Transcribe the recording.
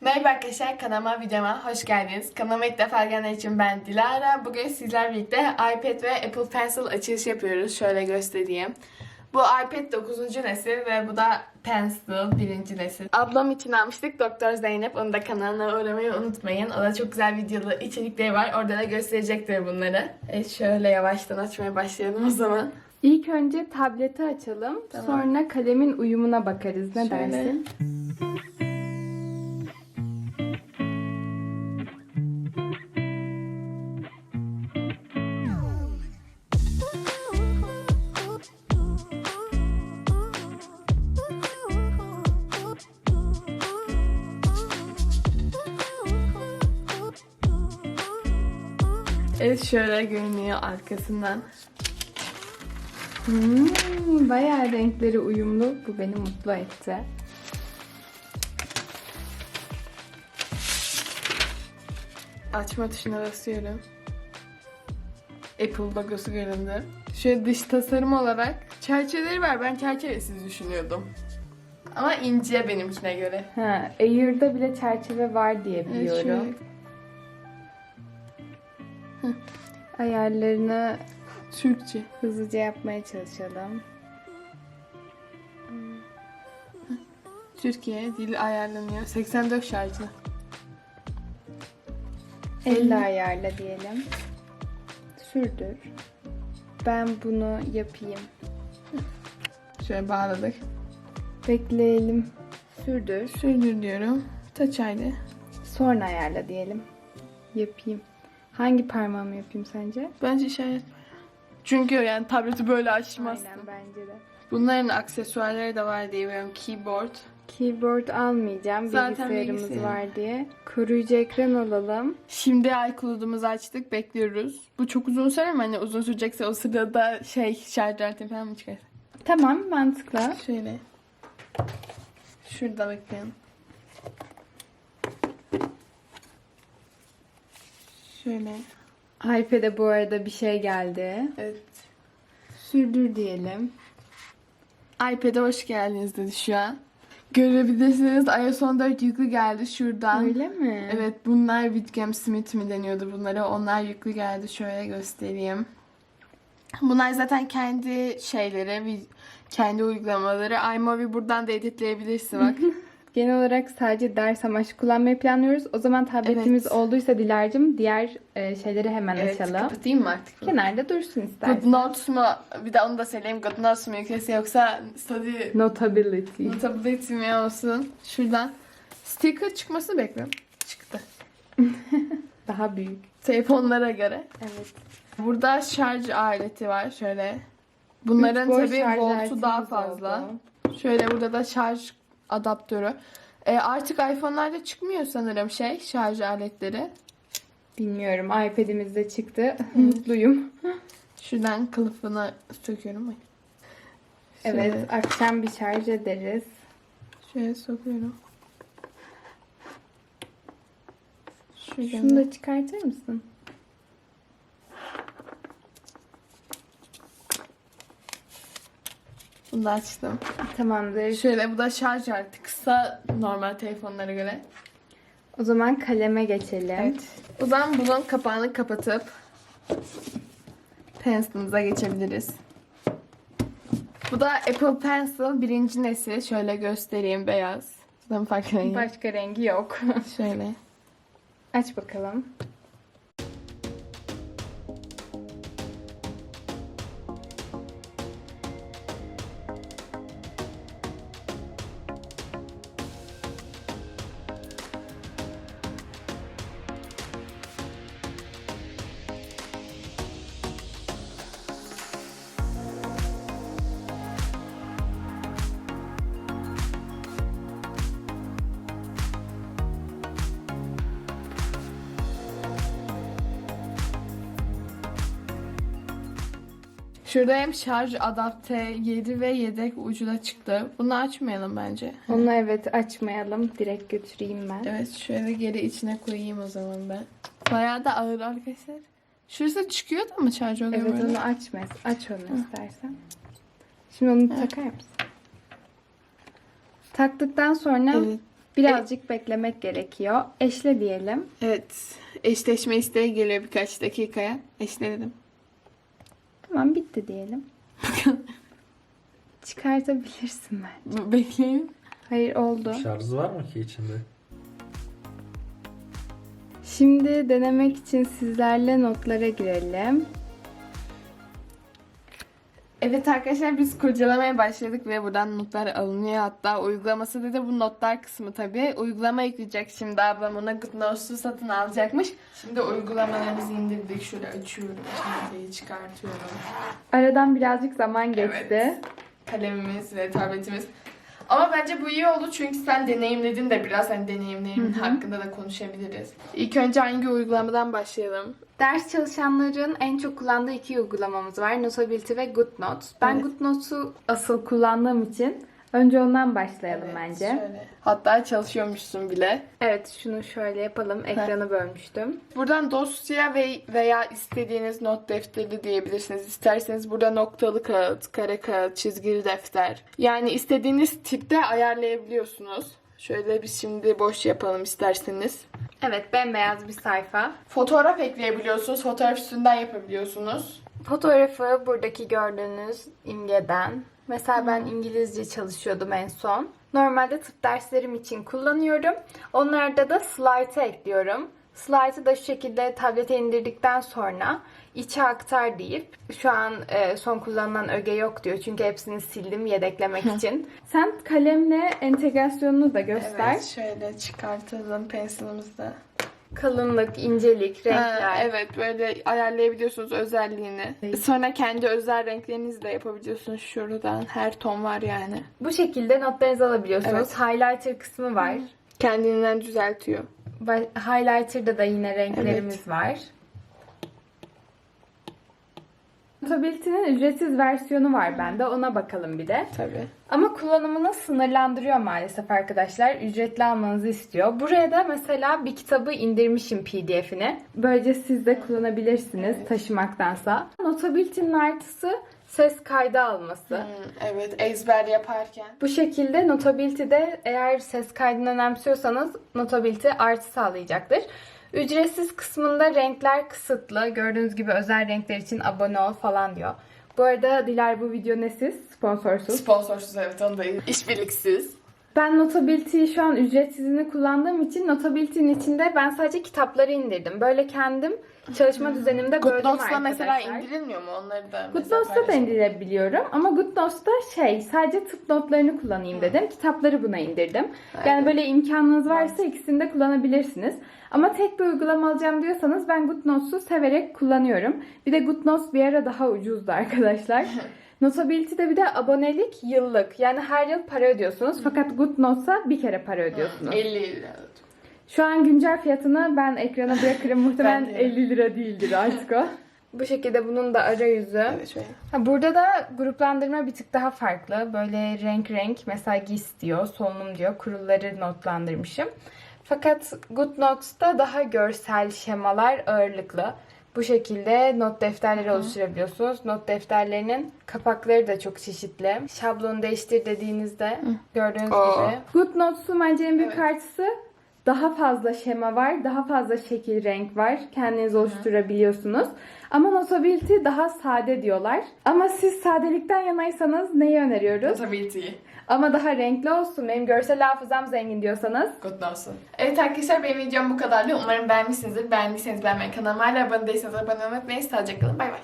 Merhaba arkadaşlar kanalıma videoma hoş geldiniz. Kanalıma ilk defa gelenler için ben Dilara. Bugün sizler birlikte iPad ve Apple Pencil açılış yapıyoruz. Şöyle göstereyim. Bu iPad 9. nesil ve bu da Pencil 1. nesil. Ablam için almıştık Doktor Zeynep. Onu da kanalına uğramayı unutmayın. O da çok güzel videolu içerikleri var. Orada da gösterecektir bunları. Evet şöyle yavaştan açmaya başlayalım o zaman. İlk önce tableti açalım. Tamam. Sonra kalemin uyumuna bakarız. Ne Şöyle. dersin? Evet şöyle görünüyor arkasından. Hmm, bayağı renkleri uyumlu. Bu beni mutlu etti. Açma tuşuna basıyorum. Apple logosu göründü. Şöyle dış tasarım olarak çerçeveleri var. Ben çerçevesiz düşünüyordum. Ama ince benimkine göre. Ha, Air'da bile çerçeve var diye Evet, biliyorum. şöyle Ayarlarını Türkçe. hızlıca yapmaya çalışalım. Türkiye dil ayarlanıyor. 84 şarjı. 50 ayarla diyelim. Sürdür. Ben bunu yapayım. Şöyle bağladık. Bekleyelim. Sürdür. Sürdür diyorum. Touch ID. Sonra ayarla diyelim. Yapayım. Hangi parmağımı yapayım sence? Bence işaret. Çünkü yani tableti böyle açmazsın. Aynen bence de. Bunların aksesuarları da var diye biliyorum. Keyboard. Keyboard almayacağım. Zaten Bilgisayarımız bilgisayar. var diye. Koruyucu ekran alalım. Şimdi iCloud'umuzu açtık. Bekliyoruz. Bu çok uzun sürer mi? Hani uzun sürecekse o sırada şey şarj aleti falan mı çıkar? Tamam mantıklı. Şöyle. Şurada bakın. Şöyle. iPad'e bu arada bir şey geldi. Evet. Sürdür diyelim. iPad'e hoş geldiniz dedi şu an. Görebilirsiniz iOS 14 yüklü geldi şuradan. Öyle mi? Evet bunlar Whitcomb Smith mi deniyordu bunlara? Onlar yüklü geldi. Şöyle göstereyim. Bunlar zaten kendi şeyleri, kendi uygulamaları. iMovie buradan da editleyebilirsin bak. Genel olarak sadece ders amaçlı kullanmayı planlıyoruz. O zaman tabletimiz Evet. olduysa Dilar'cığım diğer e, şeyleri hemen evet, açalım. kapatayım mı artık? Kenarda dursun istersen. Good Notes mu? Bir de onu da söyleyeyim. Good Notes mu yüklesi yoksa study Notability. notability mi olsun? Şuradan sticker çıkmasını bekliyorum. Çıktı. Daha büyük. Telefonlara göre. Evet. Burada şarj aleti var şöyle. Bunların tabii voltu daha oldu. fazla. Şöyle burada da şarj adaptörü. E, artık iPhone'larda çıkmıyor sanırım şey şarj aletleri. Bilmiyorum. iPad'imizde çıktı. Mutluyum. Şuradan kılıfını söküyorum. Ay. Şöyle, Evet. Akşam bir şarj ederiz. Şöyle sokuyorum. Şuradan. Şunu da çıkartır mısın? Bunu da açtım. Tamamdır. Şöyle bu da şarj aleti. Kısa normal telefonlara göre. O zaman kaleme geçelim. Evet. O zaman bunun kapağını kapatıp Pencil'ımıza geçebiliriz. Bu da Apple Pencil birinci nesil. Şöyle göstereyim beyaz. Zaten fark rengi. Başka rengi yok. Şöyle. Aç bakalım. Şurada hem şarj adapte yeri ve yedek ucu da çıktı. Bunu açmayalım bence. Onu evet açmayalım. Direkt götüreyim ben. Evet şöyle geri içine koyayım o zaman ben. Bayağı da ağır arkadaşlar. Şurası çıkıyor da mı şarj oluyor Evet böyle? onu açma. Aç onu istersen. Şimdi onu takar mısın? Taktıktan sonra Evet. Birazcık beklemek gerekiyor. Eşle diyelim. Evet. Eşleşme isteği geliyor birkaç dakikaya. Eşledim. Tamam bitti diyelim. Çıkartabilirsin ben. Bekleyin. Hayır oldu. Şarjı var mı ki içinde? Şimdi denemek için sizlerle notlara girelim. Evet arkadaşlar biz kurcalamaya başladık ve buradan notlar alınıyor. Hatta uygulaması da bu notlar kısmı tabii. Uygulama yükleyecek şimdi ablam ona GoodNotes'u satın alacakmış. Şimdi uygulamalarımızı indirdik. Şöyle açıyorum. Çantayı çıkartıyorum. Aradan birazcık zaman geçti. Evet. Kalemimiz ve tabletimiz. Ama bence bu iyi oldu çünkü sen deneyimledin de biraz hani deneyimlerimin hakkında da konuşabiliriz. İlk önce hangi uygulamadan başlayalım? Ders çalışanların en çok kullandığı iki uygulamamız var. Notability ve GoodNotes. Ben Evet. GoodNotes'u asıl kullandığım için önce ondan başlayalım Evet, bence. Şöyle. Hatta çalışıyormuşsun bile. Evet şunu şöyle yapalım. Ekranı bölmüştüm. Buradan dosya ve veya istediğiniz not defteri diyebilirsiniz. İsterseniz burada noktalı kağıt, kare kağıt, çizgili defter. Yani istediğiniz tipte ayarlayabiliyorsunuz. Şöyle biz şimdi boş yapalım isterseniz. Evet bembeyaz bir sayfa. Fotoğraf ekleyebiliyorsunuz. Fotoğraf üstünden yapabiliyorsunuz. Fotoğrafı buradaki gördüğünüz imgeden. Mesela ben İngilizce çalışıyordum en son. Normalde tıp derslerim için kullanıyorum. Onlarda da slide'ı ekliyorum. Slide'ı da şu şekilde tablete indirdikten sonra içe aktar deyip şu an e, son kullanılan öge yok diyor. Çünkü hepsini sildim yedeklemek için. Sen kalemle entegrasyonunu da göster. Evet şöyle çıkartalım pensilimizi de. Kalınlık, incelik, renkler. Ha, evet böyle ayarlayabiliyorsunuz özelliğini. Sonra kendi özel renklerinizi de yapabiliyorsunuz şuradan. Her ton var yani. Bu şekilde notlarınızı alabiliyorsunuz. Highlighter kısmı var. Kendinden düzeltiyor. Highlighter'da da yine renklerimiz var. Notability'nin ücretsiz versiyonu var bende. Ona bakalım bir de. Tabii. Ama kullanımını sınırlandırıyor maalesef arkadaşlar. Ücretli almanızı istiyor. Buraya da mesela bir kitabı indirmişim pdf'ini. Böylece siz de kullanabilirsiniz taşımaktansa. Notability'nin artısı ses kaydı alması. Hmm, evet ezber yaparken. Bu şekilde Notability'de eğer ses kaydını önemsiyorsanız Notability artı sağlayacaktır. Ücretsiz kısmında renkler kısıtlı. Gördüğünüz gibi özel renkler için abone ol falan diyor. Bu arada Dilar bu video nesiz? Sponsorsuz. Sponsorsuz evet onu da işbirliksiz. Ben Notability'yi şu an ücretsizini kullandığım için Notability'nin içinde ben sadece kitapları indirdim. Böyle kendim çalışma düzenimde böldüm GoodNotes'la arkadaşlar. mesela indirilmiyor mu onları da? mesela GoodNotes'ta da indirebiliyorum ama GoodNotes'ta şey sadece tıp notlarını kullanayım dedim. Kitapları buna indirdim. Yani böyle imkanınız varsa ikisini de kullanabilirsiniz. Ama tek bir uygulama alacağım diyorsanız ben GoodNotes'u severek kullanıyorum. Bir de GoodNotes bir ara daha ucuzdu arkadaşlar. Notability'de bir de abonelik yıllık. Yani her yıl para ödüyorsunuz. Fakat GoodNotes'a bir kere para ödüyorsunuz. 50 lira. Şu an güncel fiyatını ben ekrana bırakırım. Muhtemelen Ben de. 50 lira değildir artık o. Bu şekilde bunun da arayüzü. Evet şöyle. Ha, burada da gruplandırma bir tık daha farklı. Böyle renk renk mesela GIS diyor, solunum diyor. Kurulları notlandırmışım. Fakat GoodNotes'ta daha görsel şemalar ağırlıklı. Bu şekilde not defterleri oluşturabiliyorsunuz. Not defterlerinin kapakları da çok çeşitli. Şablonu değiştir dediğinizde gördüğünüz Aa. gibi. GoodNotes'un bence en büyük Evet. artısı daha fazla şema var, daha fazla şekil renk var. Kendiniz oluşturabiliyorsunuz. Ama Notability daha sade diyorlar. Ama siz sadelikten yanaysanız neyi öneriyoruz? Notability'yi. Ama daha renkli olsun, benim görsel hafızam zengin diyorsanız GoodNotes'u. Evet arkadaşlar benim videom bu kadardı. Umarım beğenmişsinizdir. Beğendiyseniz beğenmeyi kanalıma hala abone değilseniz abone olmayı unutmayın. Sağlıcakla kalın. Bay bay.